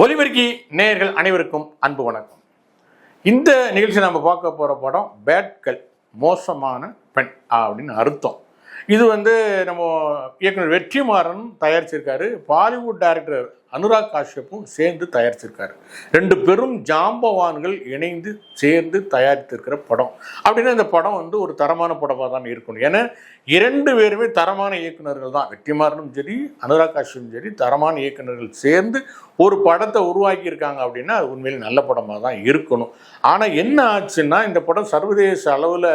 ஒலிபெருக்கி நேயர்கள் அனைவருக்கும் அன்பு வணக்கம். இந்த நிகழ்ச்சி நம்ம பார்க்க போகிற படம் பேட்கள் மோசமான பெண் அப்படின்னு அர்த்தம். இது வந்து நம்ம இயக்குனர் வெற்றிமாறன் தயாரிச்சிருக்காரு. பாலிவுட் டைரக்டர் அனுராக் காஷ்யப்பும் சேர்ந்து தயாரிச்சிருக்காரு. ரெண்டு பெரும் ஜாம்பவான்கள் இணைந்து சேர்ந்து தயாரித்திருக்கிற படம். அப்படின்னா இந்த படம் வந்து ஒரு தரமான படமாக தான் இருக்கணும். ஏன்னா இரண்டு பேருமே தரமான இயக்குனர்கள் தான். வெற்றிமாறனும் சரி அனுராக் காஷ்யப்பும் சரி தரமான இயக்குனர்கள் சேர்ந்து ஒரு படத்தை உருவாக்கியிருக்காங்க அப்படின்னா அது உண்மையில் நல்ல படமாக தான் இருக்கணும். ஆனால் என்ன ஆச்சுன்னா இந்த படம் சர்வதேச அளவில்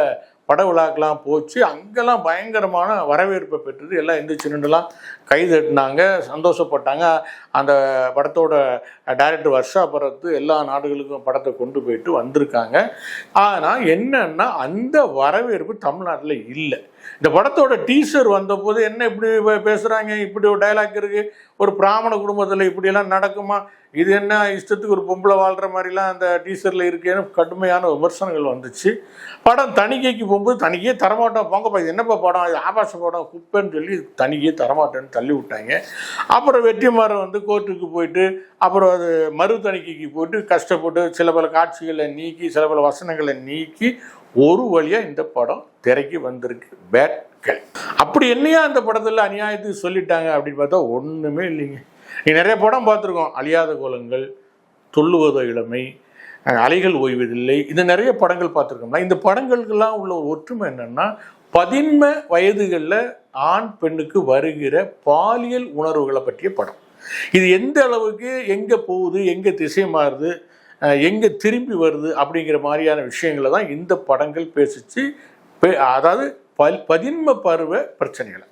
பட விழாக்கெல்லாம் போச்சு. அங்கெல்லாம் பயங்கரமான வரவேற்பை பெற்றது. எல்லாம் எந்திரிச்சு நின்றுலாம் கை தட்டினாங்க சந்தோஷப்பட்டாங்க. அந்த படத்தோட டைரக்டர் வர்ஷா பரத்து எல்லா நாடுகளுக்கும் படத்தை கொண்டு போயிட்டு வந்திருக்காங்க. ஆனால் என்னன்னா அந்த வரவேற்பு தமிழ்நாட்டில் இல்லை. இந்த படத்தோட டீசர் வந்தபோது என்ன இப்படி பேசுகிறாங்க இப்படி ஒரு டைலாக் இருக்குது ஒரு பிராமண குடும்பத்தில் இப்படியெல்லாம் நடக்குமா? இது என்ன இஷ்டத்துக்கு ஒரு பொம்பளை வாழ்கிற மாதிரிலாம் அந்த டீசரில் இருக்கேன்னு கடுமையான விமர்சனங்கள் வந்துச்சு. படம் தணிக்கைக்கு போகும்போது தணிக்கையே தரமாட்டோம். போங்கப்பா இது என்னப்பா படம்? இது ஆபாச படம். குப்பைன்னு சொல்லி தணிக்கையே தரமாட்டேன்னு தள்ளி விட்டாங்க. அப்புறம் வெற்றிமாறன் வந்து கோர்ட்டுக்கு போயிட்டு அப்புறம் அது மறு தணிக்கைக்கு போயிட்டு கஷ்டப்பட்டு சில பல காட்சிகளை நீக்கி சில பல வசனங்களை நீக்கி ஒரு வழியாக இந்த படம் திரைக்கு வந்திருக்கு. பேட்கள் அப்படி என்னையா அந்த படத்தில் அநியாயத்துக்கு சொல்லிட்டாங்க அப்படின்னு பார்த்தா ஒன்றுமே இல்லைங்க. நீ நிறைய படம் பார்த்துருக்கோம். அழியாத கோலங்கள் துள்ளுவதோ இளமை அலைகள் ஓய்வதில்லை. இந்த நிறைய படங்கள் பார்த்துருக்கோம்னா இந்த படங்களுக்கெல்லாம் உள்ள ஒரு ஒற்றுமை என்னன்னா பதின்ம வயதுகளில் ஆண் பெண்ணுக்கு வருகிற பாலியல் உணர்வுகளை பற்றிய படம். இது எந்த அளவுக்கு எங்கே போகுது எங்கே திசை மாறுது எங்கே திரும்பி வருது அப்படிங்கிற மாதிரியான விஷயங்களை தான் இந்த படங்கள் பேசிச்சு. பே- அதாவது பல் பதின்ம பருவ பிரச்சனைகளை.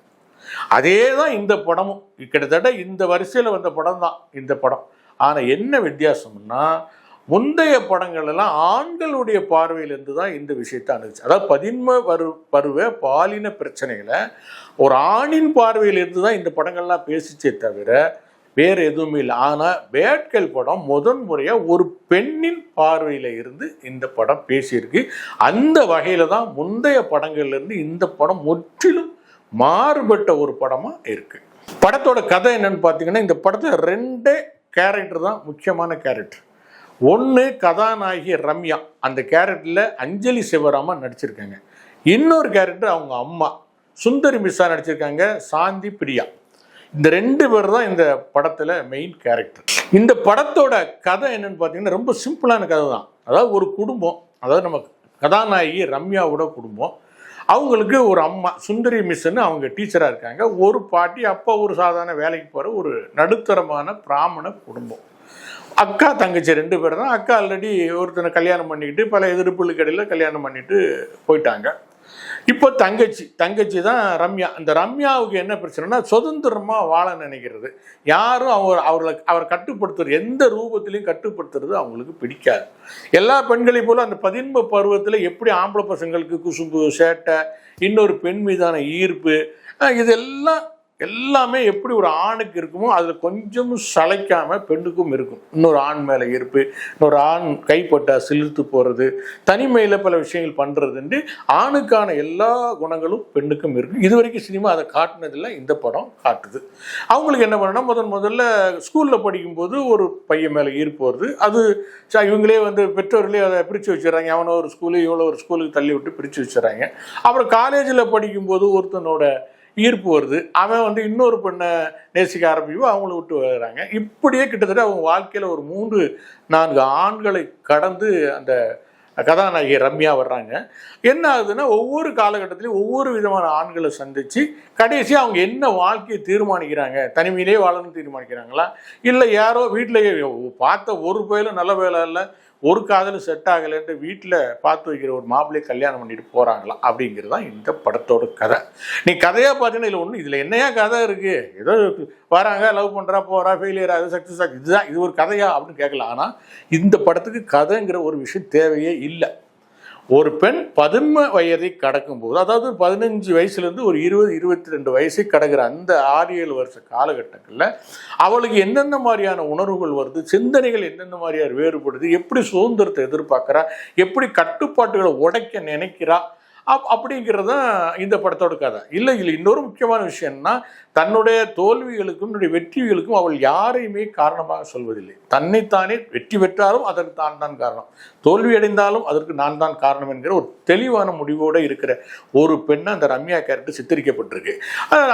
அதே தான் இந்த படமும். கிட்டத்தட்ட இந்த வரிசையில் வந்த படம் தான் இந்த படம். ஆனால் என்ன வித்தியாசம்னா முந்தைய படங்கள் எல்லாம் ஆண்களுடைய பார்வையிலிருந்து தான் இந்த விஷயத்தை அணுகுச்சு. அதாவது பதின்ம பரு பருவ பாலின பிரச்சனைகளை ஒரு ஆணின் பார்வையிலிருந்து தான் இந்த படங்கள்லாம் பேசிச்சே தவிர வேறு எதுவுமே இல்லை. ஆனால் பேட்கள் படம் முதன் முறையாக ஒரு பெண்ணின் பார்வையில் இருந்து இந்த படம் பேசியிருக்கு. அந்த வகையில் தான் முந்தைய படங்கள்லேருந்து இந்த படம் முற்றிலும் மாறுபட்ட ஒரு படமாக இருக்கு. படத்தோட கதை என்னன்னு பார்த்தீங்கன்னா இந்த படத்தில் ரெண்டே கேரக்டர் தான் முக்கியமான கேரக்டர் ஒன்று கதாநாயகி ரம்யா. அந்த கேரக்டரில் அஞ்சலி சிவராமன் நடிச்சிருக்காங்க. இன்னொரு கேரக்டர் அவங்க அம்மா. சுந்தரி மிஸ்ஸா நடிச்சிருக்காங்க சாந்தி பிரியா. இந்த ரெண்டு பேர் தான் இந்த படத்தில் மெயின் கேரக்டர் இந்த படத்தோட கதை என்னன்னு பார்த்தீங்கன்னா ரொம்ப சிம்பிளான கதை தான். அதாவது ஒரு குடும்பம் அதாவது நம்ம கதாநாயகி ரம்யாவோட குடும்பம். அவங்களுக்கு ஒரு அம்மா சுந்தரி மிஸ்ன்னு அவங்க டீச்சராக இருக்காங்க. ஒரு பாட்டி அப்பா ஒரு சாதாரண வேலைக்கு போகிற ஒரு நடுத்தரமான பிராமண குடும்பம். அக்கா தங்கச்சி ரெண்டு பேர் தான். அக்கா ஆல்ரெடி ஒருத்தனை கல்யாணம் பண்ணிக்கிட்டு பல எதிர்ப்புகளுக்கு இடையில் கல்யாணம் பண்ணிட்டு போயிட்டாங்க. இப்போ தங்கச்சி தங்கச்சி தான் ரம்யா. அந்த ரம்யாவுக்கு என்ன பிரச்சனைனா சுதந்திரமாக வாழ நினைக்கிறது. யாரும் அவர் அவர்களை அவர் கட்டுப்படுத்துறது எந்த ரூபத்திலையும் கட்டுப்படுத்துறது அவங்களுக்கு பிடிக்காது. எல்லா பெண்களையும் போல அந்த பதின்ம பருவத்தில் எப்படி ஆம்பளை பசங்களுக்கு குசும்பு சேட்டை இன்னொரு பெண் மீதான ஈர்ப்பு இதெல்லாம் எல்லாமே எப்படி ஒரு ஆணுக்கு இருக்குமோ அதில் கொஞ்சம் சளைக்காமல் பெண்ணுக்கும் இருக்கும். இன்னொரு ஆண் மேலே ஈர்ப்பு இன்னொரு ஆண் கைப்பட்டால் சிலிர்த்து போகிறது தனிமையில் பல விஷயங்கள் பண்ணுறதுன்ட்டு ஆணுக்கான எல்லா குணங்களும் பெண்ணுக்கும் இருக்கும். இது வரைக்கும் சினிமா அதை காட்டினதில்ல இந்த படம் காட்டுது. அவங்களுக்கு என்ன பண்ணணும் முதன் முதல்ல ஸ்கூலில் படிக்கும்போது ஒரு பையன் மேலே ஈர்ப்பு வருது. அது ச- இவங்களே வந்து பெற்றோர்களே அதை பிரித்து வச்சுறாங்க அவனை ஒரு ஸ்கூலு இவ்வளோ ஒரு ஸ்கூலுக்கு தள்ளி விட்டு பிரித்து வச்சிடறாங்க. அப்புறம் காலேஜில் படிக்கும்போது ஒருத்தனோட ஈர்ப்பு வருது. அவன் வந்து இன்னொரு பெண்ணை நேசிக்க ஆரம்பிக்கும் அவங்கள விட்டு வர்றாங்க இப்படியே கிட்டத்தட்ட அவங்க வாழ்க்கையில் ஒரு மூன்று நான்கு ஆண்களை கடந்து அந்த கதாநாயகி ரம்யா வர்றாங்க. என்ன ஆகுதுன்னா ஒவ்வொரு காலகட்டத்திலையும் ஒவ்வொரு விதமான ஆண்களை சந்தித்து கடைசியாக அவங்க என்ன வாழ்க்கையை தீர்மானிக்கிறாங்க? தனிமையிலே வாழணும்னு தீர்மானிக்கிறாங்களா? இல்லை யாரோ வீட்டிலேயே பார்த்த ஒரு பயிலும் நல்ல வேலை இல்லை. ஒரு காதலும் செட் ஆகலைன்ட்டு வீட்டில் பார்த்து வைக்கிற ஒரு மாப்பிள்ளையை கல்யாணம் பண்ணிட்டு போகிறாங்களா அப்படிங்கிறது தான் இந்த படத்தோட கதை. நீ கதையாக பார்த்தீங்கன்னா இல்லை ஒன்று இதில் என்னையா கதை இருக்குது ஏதோ வராங்க லவ் பண்ணுறா போகிறா ஃபெயிலியர் ஆகுது சக்ஸஸ் ஆகுது. இதுதான் இது ஒரு கதையா அப்படின்னு கேட்கலாம். ஆனால் இந்த படத்துக்கு கதைங்கிற ஒரு விஷயம் தேவையே இல்லை. ஒரு பெண் பதின்ம வயதை கடக்கும் போது அதாவது பதினஞ்சு வயசுலேருந்து ஒரு இருபது இருபத்தி ரெண்டு வயசை கடக்கிற அந்த ஆறு ஏழு வருஷ காலகட்டங்களில் அவளுக்கு எந்தெந்த மாதிரியான உணர்வுகள் வருது சிந்தனைகள் எந்தெந்த மாதிரியான வேறுபடுது எப்படி சுதந்திரத்தை எதிர்பார்க்குறா எப்படி கட்டுப்பாட்டுகளை உடைக்க நினைக்கிறா அப் அப்படிங்கிறது தான் இந்த படத்தோட கதை. இல்லை இல்லை இன்னொரு முக்கியமான விஷயம்னா தன்னுடைய தோல்விகளுக்கும் தன்னுடைய வெற்றிகளுக்கும் அவள் யாரையுமே காரணமாக சொல்வதில்லை. தன்னைத்தானே வெற்றி பெற்றாலும் அதற்கு தான் தான் காரணம். தோல்வி அடைந்தாலும் அதற்கு நான் தான் காரணம் என்கிற ஒரு தெளிவான முடிவோடு இருக்கிற ஒரு பெண்ணை அந்த ரம்யா கேரக்டர் சித்தரிக்கப்பட்டிருக்கு.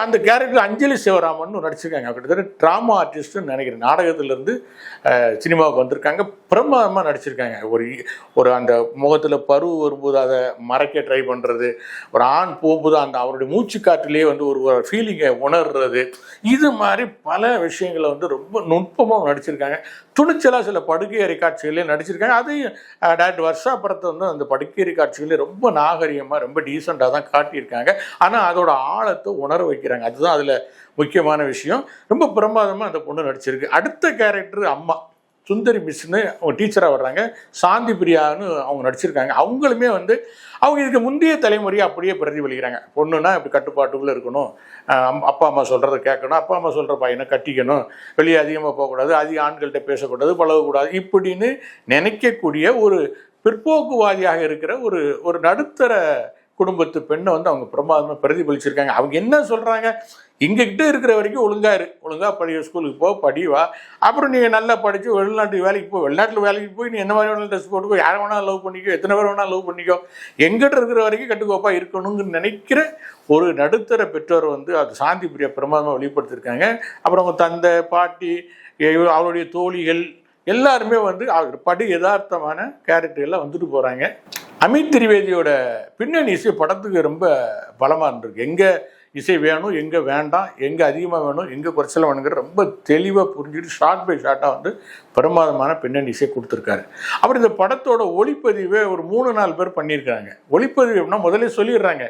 அந்த கேரக்டர் அஞ்சலி சிவராமன் நடிச்சிருக்காங்க. கிட்டத்தட்ட ட்ராமா ஆர்டிஸ்ட்னு நினைக்கிறேன். நாடகத்திலிருந்து சினிமாவுக்கு வந்திருக்காங்க. பிரமாதமாக நடிச்சிருக்காங்க. ஒரு ஒரு அந்த முகத்தில் பருவு வரும்போது அதை மறைக்க ட்ரை பண்ணுறது ஒரு ஆண் போகும்போது அந்த அவருடைய மூச்சு காற்றிலேயே வந்து ஒரு ஃபீலிங்கை உணர்றது. இது மாதிரி பல விஷயங்களை வந்து ரொம்ப நுட்பமாக நடிச்சிருக்காங்க. துணிச்சலாக சில படுக்கையறை காட்சிகளையும் நடிச்சிருக்காங்க. அதையும் டேரக்டர் வருஷா படத்தை வந்து அந்த படுக்கையறை காட்சிகளே ரொம்ப நாகரிகமாக ரொம்ப டீசெண்டாக தான் காட்டியிருக்காங்க. ஆனால் அதோட ஆழத்தை உணர வைக்கிறாங்க. அதுதான் அதில் முக்கியமான விஷயம். ரொம்ப பிரமாதமாக அந்த பொண்ணு நடிச்சிருக்கு. அடுத்த கேரக்டர் அம்மா. சுந்தரி மிஸ்னு அவங்க டீச்சராக வர்றாங்க. சாந்தி பிரியான்னு அவங்க நடிச்சிருக்காங்க. அவங்களுமே வந்து அவங்க இதுக்கு முந்தைய தலைமுறையை அப்படியே பிரதிபலிக்கிறாங்க. பொண்ணுன்னா இப்படி கட்டுப்பாட்டுக்குள்ளே இருக்கணும். அம்- அப்பா அம்மா சொல்கிறத கேட்கணும். அப்பா அம்மா சொல்கிற பையனை கட்டிக்கணும். வெளியே அதிகமாக போகக்கூடாது. அதிக ஆண்கள்கிட்ட பேசக்கூடாது. பழகக்கூடாது. இப்படின்னு நினைக்கக்கூடிய ஒரு பிற்போக்குவாதியாக இருக்கிற ஒரு ஒரு நடுத்தர குடும்பத்து பெண்ணை வந்து அவங்க பிரமாதமாக பிரதிபலிச்சிருக்காங்க. அவங்க என்ன சொல்கிறாங்க இங்ககிட்ட இருக்கிற வரைக்கும் ஒழுங்கா இரு. ஒழுங்காக படி ஸ்கூலுக்கு போ படி வா. அப்புறம் நீ நல்லா படித்து வெளிநாட்டு வேலைக்கு போ. வெளிநாட்டில் வேலைக்கு போய் நீ என்ன மாதிரி வேணாலும் ட்ரெஸ் போட்டுக்கோ. யாரை வேணாலும் லவ் பண்ணிக்கோ. எத்தனை பேர் வேணாலும் லவ் பண்ணிக்கோ. எங்கிட்ட இருக்கிற வரைக்கும் கட்டுக்கோப்பாக இருக்கணும்னு நினைக்கிற ஒரு நடுத்தர பெற்றோர் வந்து அது சாந்தி பிரியா பிரமாதமாக வெளிப்படுத்தியிருக்காங்க அப்புறம் அவங்க தந்தை பாட்டி அவருடைய தோழிகள் எல்லாருமே வந்து அவர் படி யதார்த்தமான கேரக்டர்லாம் வந்துட்டு போகிறாங்க அமித் திரிவேதியோட பின்னணி இசை படத்துக்கு ரொம்ப பலமாக இருந்திருக்கு. எங்கே இசை வேணும் எங்கே வேண்டாம் எங்கே அதிகமாக வேணும் எங்கே குறைச்சல வேணுங்கிற ரொம்ப தெளிவாக புரிஞ்சுட்டு ஷார்ட் பை ஷார்ட்டாக வந்து பிரமாதமான பின்னணி இசை கொடுத்துருக்காரு. அப்புறம் இந்த படத்தோட ஒளிப்பதிவே ஒரு மூணு நாலு பேர் பண்ணியிருக்காங்க ஒளிப்பதிவு எப்படின்னா முதல்ல சொல்லிடுறாங்க.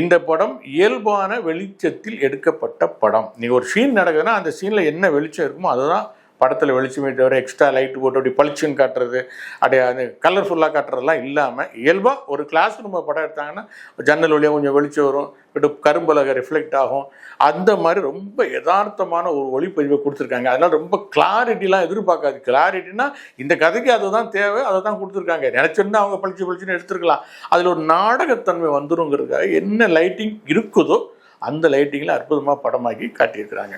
இந்த படம் இயல்பான வெளிச்சத்தில் எடுக்கப்பட்ட படம். நீ ஒரு சீன் நடக்குதுன்னா அந்த சீனில் என்ன வெளிச்சம் இருக்குமோ அதுதான் படத்தில் வெளிச்சமே தவிர எக்ஸ்ட்ரா லைட் போட்டு அப்படி பளிச்சுன்னு காட்டுறது அப்படியே அது கலர்ஃபுல்லாக காட்டுறதெல்லாம் இல்லாமல் இயல்பாக ஒரு கிளாஸ் ரூம் படம் எடுத்தாங்கன்னா ஜன்னல் வழியாக கொஞ்சம் வெளிச்சம் வரும் இப்படி கரும்பலகை ரிஃப்ளெக்ட் ஆகும். அந்த மாதிரி ரொம்ப யதார்த்தமான ஒரு ஒளிப்பதிவை கொடுத்துருக்காங்க. அதனால் ரொம்ப கிளாரிட்டிலாம் எதிர்பார்க்காது. கிளாரிட்டினா இந்த கதைக்கு அதுதான் தேவை அதை தான் கொடுத்துருக்காங்க. நினச்சிருந்தா அவங்க பளிச்சு பளிச்சுன்னு எடுத்துருக்கலாம். அதில் ஒரு நாடகத்தன்மை வந்துருங்கிறதுக்காக என்ன லைட்டிங் இருக்குதோ அந்த லைட்டிங்கில் அற்புதமாக படமாக்கி காட்டியிருக்கிறாங்க.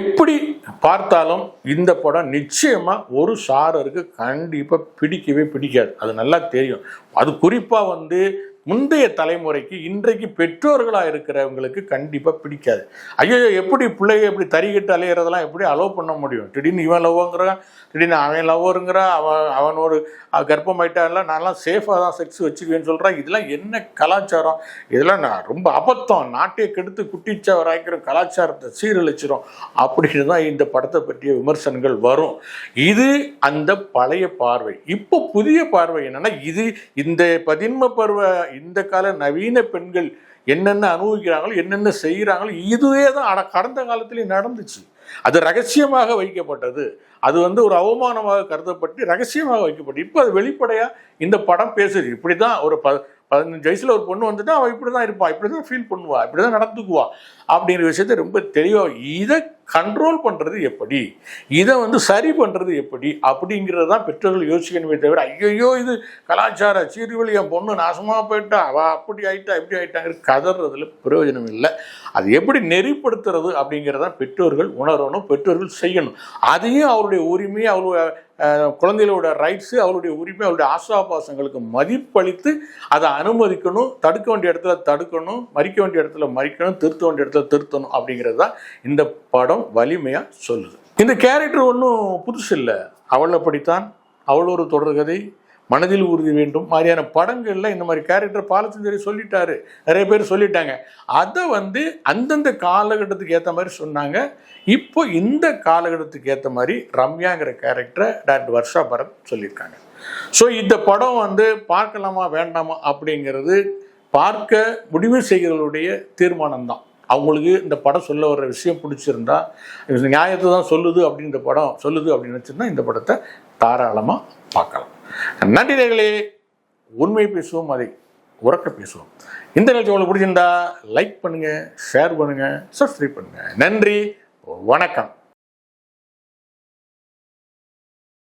எப்படி பார்த்தாலும் இந்த படம் நிச்சயமாக ஒரு சாரருக்கு கண்டிப்பாக பிடிக்கவே பிடிக்காது. அது நல்லா தெரியும். அது குறிப்பாக வந்து முந்தைய தலைமுறைக்கு இன்றைக்கு பெற்றோர்களாக இருக்கிறவங்களுக்கு கண்டிப்பாக பிடிக்காது. ஐயோ எப்படி பிள்ளைய எப்படி தறிக்கிட்டு அலையிறதெல்லாம் எப்படி அலோவ் பண்ண முடியும்? திடீர்னு இவன் லவ்வுங்கிறான் திடீர்னு அவன் லவ்வருங்கிற அவன் அவன் ஒரு அஹ், கர்ப்பமாயிட்டான்ல நான்லாம் சேஃபாக தான் செக்ஸ் வச்சுக்குவேன்னு சொல்கிறான் இதெல்லாம் என்ன கலாச்சாரம்? இதெல்லாம் நான் ரொம்ப அபத்தம். நாட்டையே கெடுத்து குட்டிச்சவராய்க்கிற கலாச்சாரத்தை சீரழிச்சிரும். அப்படின்னு தான் இந்த படத்தை பற்றிய விமர்சனங்கள் வரும். இது அந்த பழைய பார்வை. இப்போ புதிய பார்வை என்னென்னா இது இந்த பதின்ம பருவ இந்த கால நவீன பெண்கள் என்னென்ன அனுபவிக்கிறாங்களோ என்னென்ன செய்கிறாங்களோ இதுவே தான் கடந்த காலத்திலேயே நடந்துச்சு. அது ரகசியமாக வைக்கப்பட்டது. அது வந்து ஒரு அவமானமாக கருதப்பட்டு ரகசியமாக வைக்கப்பட்டு இப்போ அது வெளிப்படையாக இந்த படம் பேசுது. இப்படி தான் ஒரு ப பதினஞ்சு வயசுல ஒரு பொண்ணு வந்துட்டு அவள் இப்படி தான் இருப்பா இப்படி தான் ஃபீல் பண்ணுவா இப்படி தான் நடந்துக்குவா அப்படிங்கிற விஷயத்த ரொம்ப தெளிவாக இதை கண்ட்ரோல் பண்ணுறது எப்படி? இதை வந்து சரி பண்ணுறது எப்படி? அப்படிங்கிறது தான் பெற்றோர்கள் யோசிக்கணுமே தவிர ஐயோ இது கலாச்சார சீர்வழி என் பொண்ணு நாசமாக போயிட்டா அவள் அப்படி ஆயிட்டா இப்படி ஆயிட்டாங்கிற கதறதுல பிரயோஜனம் இல்லை. அது எப்படி நெறிப்படுத்துறது அப்படிங்கிறத பெற்றோர்கள் உணரணும் பெற்றோர்கள் செய்யணும். அதையும் அவருடைய உரிமையை அவருடைய குழந்தைகளோட ரைட்ஸு அவருடைய உரிமை அவருடைய ஆசாபாசங்களுக்கு மதிப்பளித்து அதை அனுமதிக்கணும் தடுக்க வேண்டிய இடத்துல தடுக்கணும் மறிக்க வேண்டிய இடத்துல மறிக்கணும் திருத்த வேண்டிய இடத்துல திருத்தணும் அப்படிங்கிறது தான் இந்த படம் வலிமையாக சொல்லுது. இந்த கேரக்டர் ஒன்றும் புதுசு இல்லை அவள் அப்படித்தான். அவள் ஒரு தொடர்கதை. மனதில் உறுதி வேண்டும். மாதிரியான படங்களில் இந்த மாதிரி கேரக்டர் பாலச்சந்தரி சொல்லிட்டாரு. நிறைய பேர் சொல்லிட்டாங்க. அதை வந்து அந்தந்த காலகட்டத்துக்கு ஏற்ற மாதிரி சொன்னாங்க. இப்போ இந்த காலகட்டத்துக்கு ஏற்ற மாதிரி ரம்யாங்கிற கேரக்டரை டேரக்டர் வர்ஷா பரத் சொல்லியிருக்காங்க. ஸோ இந்த படம் வந்து பார்க்கலாமா வேண்டாமா அப்படிங்கிறது பார்க்க முடிவு செய்கிறவர்களுடைய தீர்மானம் தான் அவங்களுக்கு இந்த படம் சொல்ல வர்ற விஷயம் பிடிச்சிருந்தா நியாயத்தை தான் சொல்லுது அப்படின்ற படம் சொல்லுது அப்படின்னு வச்சுருந்தா இந்த படத்தை தாராளமாக பார்க்கலாம். நன்றி நேயர்களே உண்மை பேசுவோம் அதை உறக்க பேசுவோம். இந்த நிகழ்ச்சி உங்களுக்கு பிடிச்சிருந்தா லைக் பண்ணுங்க ஷேர் பண்ணுங்க சப்ஸ்கிரைப் பண்ணுங்க. நன்றி வணக்கம்.